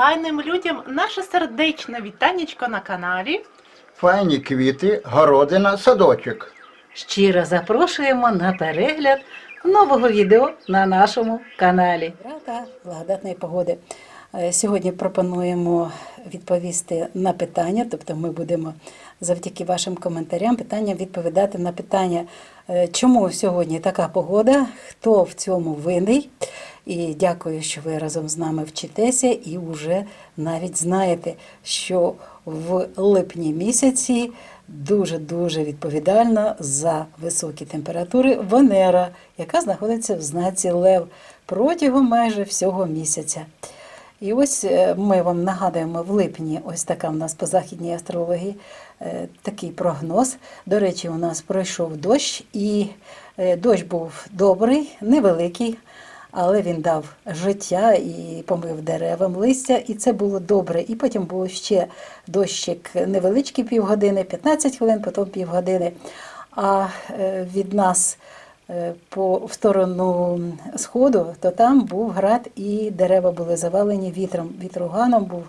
файним людям наше сердечне вітанечко на каналі. Файні квіти, городина, садочок. Щиро запрошуємо на перегляд нового відео на нашому каналі. Рада благодатної погоди. Е, Сьогодні пропонуємо відповісти на питання, тобто ми будемо завдяки вашим коментарям питанням відповідати на питання, е, чому сьогодні така погода, хто в цьому винний. І дякую, що ви разом з нами вчитеся і вже навіть знаєте, що в липні місяці дуже-дуже відповідальна за високі температури Венера, яка знаходиться в знаці Лев протягом майже всього місяця. І ось е, ми вам нагадуємо в липні, ось така в нас по західній астрології е, такий прогноз. До речі, у нас пройшов дощ, і е, дощ був добрий, невеликий, але він дав життя і помив деревам листя, і це було добре. І потім був ще дощик невеличкий півгодини, 15 хвилин, потім півгодини. А е, від нас е, по в сторону сходу, то там був град і дерева були завалені вітром. Вітруганом був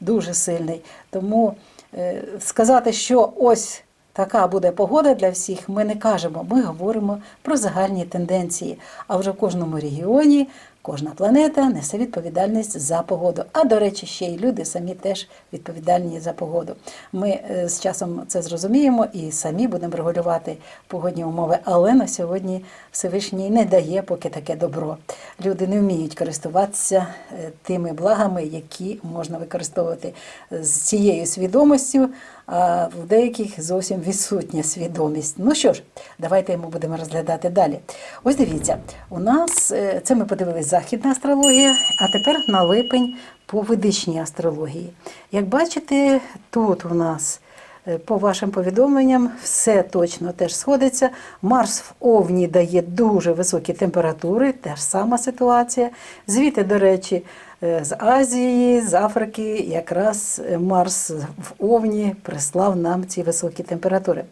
дуже сильний. Тому е, сказати, що ось така буде погода для всіх, ми не кажемо. Ми говоримо про загальні тенденції. А вже в кожному регіоні. Кожна планета несе відповідальність за погоду. А до речі, ще й люди самі теж відповідальні за погоду. Ми е, з часом це зрозуміємо і самі будемо регулювати погодні умови. Але на сьогодні Всевишній не дає поки таке добро. Люди не вміють користуватися е, тими благами, які можна використовувати з цією свідомістю. А в деяких зовсім відсутня свідомість. Ну що ж, давайте ми будемо розглядати далі. Ось дивіться, у нас е, це ми подивились західна астрологія, а тепер на липень по ведичній астрології. Як бачите, тут у нас е, по вашим повідомленням все точно теж сходиться. Марс в Овні дає дуже високі температури, теж сама ситуація. Звідти, до речі, з Азії, з Африки, якраз е, Марс в Овні прислав нам ці високі температури.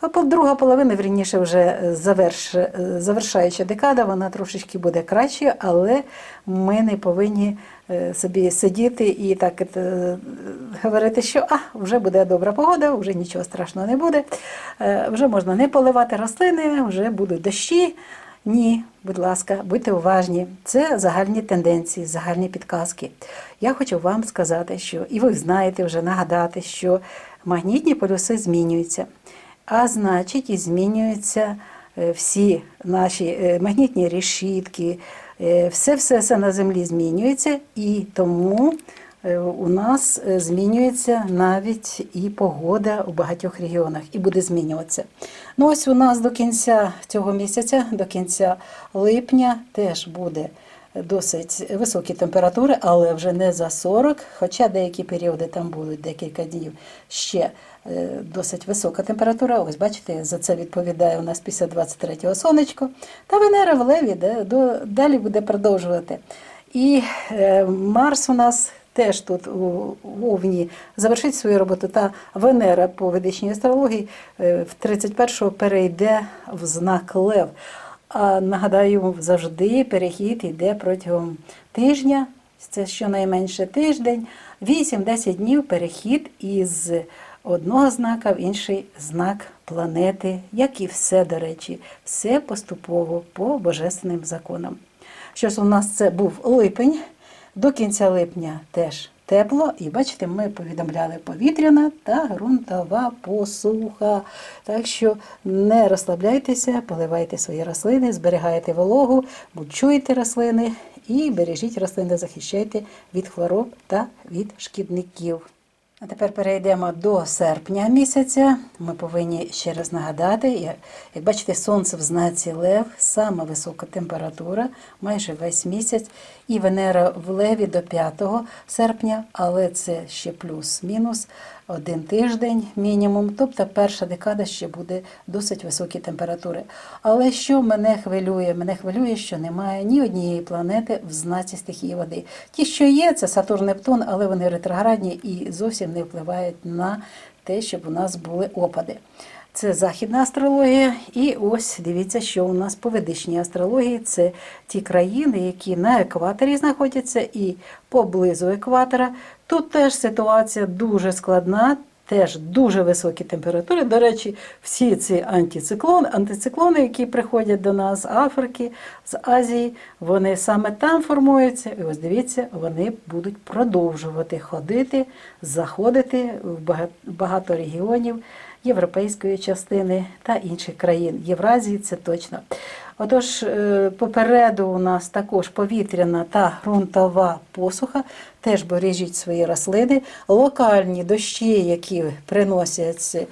А друга половина, вірніше, вже е, заверш, е, завершаюча декада, вона трошечки буде краще, але ми не повинні е, собі сидіти і так е, говорити, що а, вже буде добра погода, вже нічого страшного не буде, е, вже можна не поливати рослини, вже будуть дощі. Ні, будь ласка, будьте уважні. Це загальні тенденції, загальні підказки. Я хочу вам сказати, що і ви знаєте вже нагадати, що магнітні полюси змінюються, а значить і змінюються е, всі наші е, магнітні решітки, е, все, все, все на землі змінюється, і тому у нас е, змінюється навіть і погода у багатьох регіонах, і буде змінюватися. Ну ось у нас до кінця цього місяця, до кінця липня, теж буде досить високі температури, але вже не за 40, хоча деякі періоди там будуть декілька днів ще е, досить висока температура. Ось бачите, за це відповідає у нас після 23-го сонечко. Та Венера в Леві де, до, далі буде продовжувати. І е, Марс у нас теж тут у Овні завершить свою роботу. Та Венера по ведичній астрології е, в 31-го перейде в знак Лев. А нагадаю, завжди перехід йде протягом тижня, це щонайменше тиждень, 8-10 днів перехід із одного знака в інший знак планети, як і все, до речі, все поступово по божественним законам. Що ж у нас це був липень, до кінця липня теж тепло, і бачите, ми повідомляли повітряна та ґрунтова посуха. Так що не розслабляйтеся, поливайте свої рослини, зберігайте вологу, мульчуйте рослини і бережіть рослини, захищайте від хвороб та від шкідників. А тепер перейдемо до серпня місяця. Ми повинні ще раз нагадати, як, бачите, сонце в знаці Лев, сама висока температура, майже весь місяць, і Венера в Леві до 5 серпня, але це ще плюс-мінус один тиждень мінімум. Тобто перша декада ще буде досить високі температури. Але що мене хвилює? Мене хвилює, що немає ні однієї планети в знаці стихії води. Ті, що є, це Сатурн, Нептун, але вони ретроградні і зовсім не впливають на те, щоб у нас були опади. Це західна астрологія. І ось дивіться, що у нас по ведичній астрології це ті країни, які на екваторі знаходяться і поблизу екватора. Тут теж ситуація дуже складна. Теж дуже високі температури. До речі, всі ці антициклони, антициклони, які приходять до нас з Африки, з Азії, вони саме там формуються. І ось дивіться, вони будуть продовжувати ходити, заходити в багато регіонів європейської частини та інших країн. Євразії це точно. Отож, е, попереду у нас також повітряна та ґрунтова посуха. Теж бережіть свої рослини. Локальні дощі, які приносять е,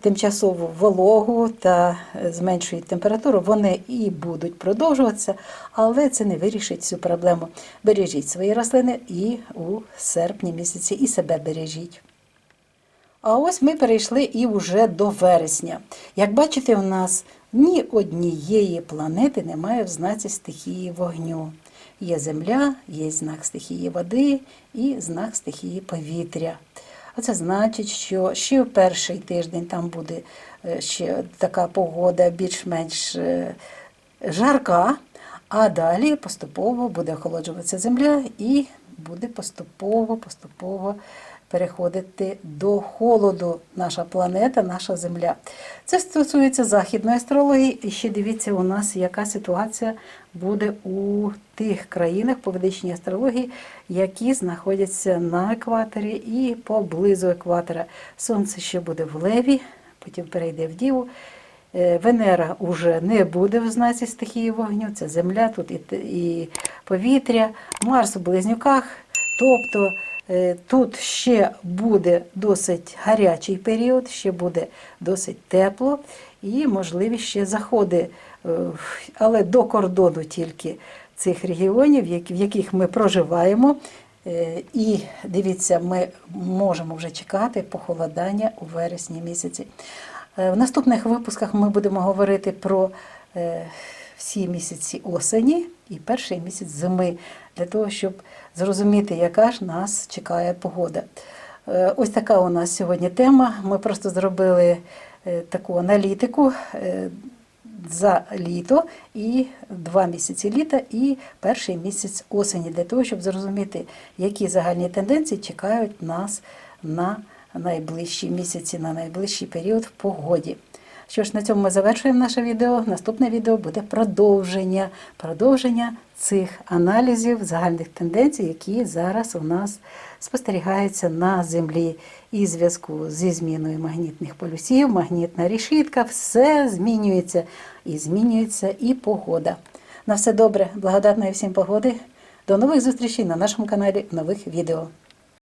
тимчасову вологу та е, зменшують температуру, вони і будуть продовжуватися, але це не вирішить цю проблему. Бережіть свої рослини і у серпні місяці, і себе бережіть. А ось ми перейшли і вже до вересня. Як бачите, у нас ні однієї планети немає в знаці стихії вогню. Є земля, є знак стихії води і знак стихії повітря. А це значить, що ще в перший тиждень там буде е, ще така погода більш-менш е, жарка, а далі поступово буде охолоджуватися земля і буде поступово, поступово переходити до холоду наша планета, наша Земля. Це стосується західної астрології. І ще дивіться, у нас яка ситуація буде у тих країнах по ведичній астрології, які знаходяться на екваторі і поблизу екватора. Сонце ще буде в леві, потім перейде в діву. Е, Венера вже не буде в знаці стихії вогню, це земля, тут і, і повітря, Марс у близнюках. Тобто е, тут ще буде досить гарячий період, ще буде досить тепло і можливі ще заходи, е, але до кордону тільки цих регіонів, в яких ми проживаємо. І дивіться, ми можемо вже чекати похолодання у вересні місяці. Е, В наступних випусках ми будемо говорити про е, всі місяці осені і перший місяць зими, для того, щоб зрозуміти, яка ж нас чекає погода. Е, Ось така у нас сьогодні тема. Ми просто зробили таку аналітику за літо і два місяці літа, і перший місяць осені, для того, щоб зрозуміти, які загальні тенденції чекають нас на найближчі місяці, на найближчий період в погоді. Що ж, на цьому ми завершуємо наше відео. Наступне відео буде продовження, продовження цих аналізів загальних тенденцій, які зараз у нас спостерігаються на землі. І зв'язку зі зміною магнітних полюсів, магнітна решітка, все змінюється і змінюється і погода. На все добре, благодатної всім погоди. До нових зустрічей на нашому каналі, нових відео.